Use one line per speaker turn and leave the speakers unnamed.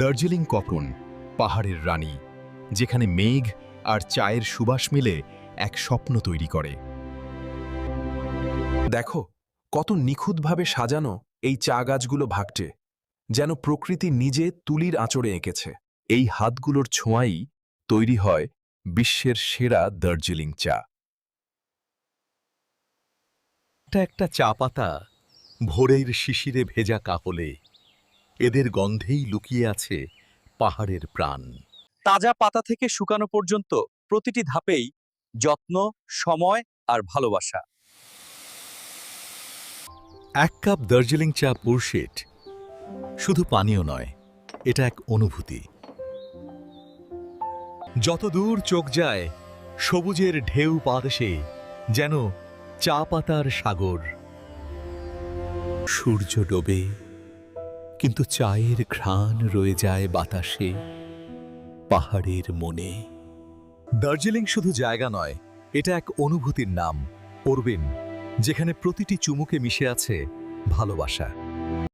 দার্জিলিং কখন পাহাড়ের রানী, যেখানে মেঘ আর চায়ের সুবাস মিলে এক স্বপ্ন তৈরি করে।
দেখো, কত নিখুঁতভাবে সাজানো এই চা গাছগুলো ভাগটে, যেন প্রকৃতি নিজে তুলির আঁচড়ে এঁকেছে।
এই হাতগুলোর ছোঁয়াই তৈরি হয় বিশ্বের সেরা দার্জিলিং চা। এটা একটা চা পাতা, ভোরের শিশিরে ভেজা কাপলে। এদের গন্ধেই লুকিয়ে আছে পাহাড়ের প্রাণ।
তাজা পাতা থেকে শুকানো পর্যন্ত প্রতিটি ধাপেই যত্ন সময় আর ভালোবাসা।
এক কাপ দার্জিলিং চা পুরশেট শুধু পানীয় নয় এটা এক অনুভূতি। যত দূর চোখ যায় সবুজের ঢেউ পাদেশে যেন চা পাতার সাগর। সূর্য ডোবে কিন্তু চায়ের ঘ্রাণ রয়ে যায় বাতাসে, পাহাড়ের মনে। দার্জিলিং শুধু জায়গা নয়, এটা এক অনুভূতির নাম অরবিন যেখানে প্রতিটি চুমুকে মিশে আছে ভালোবাসা।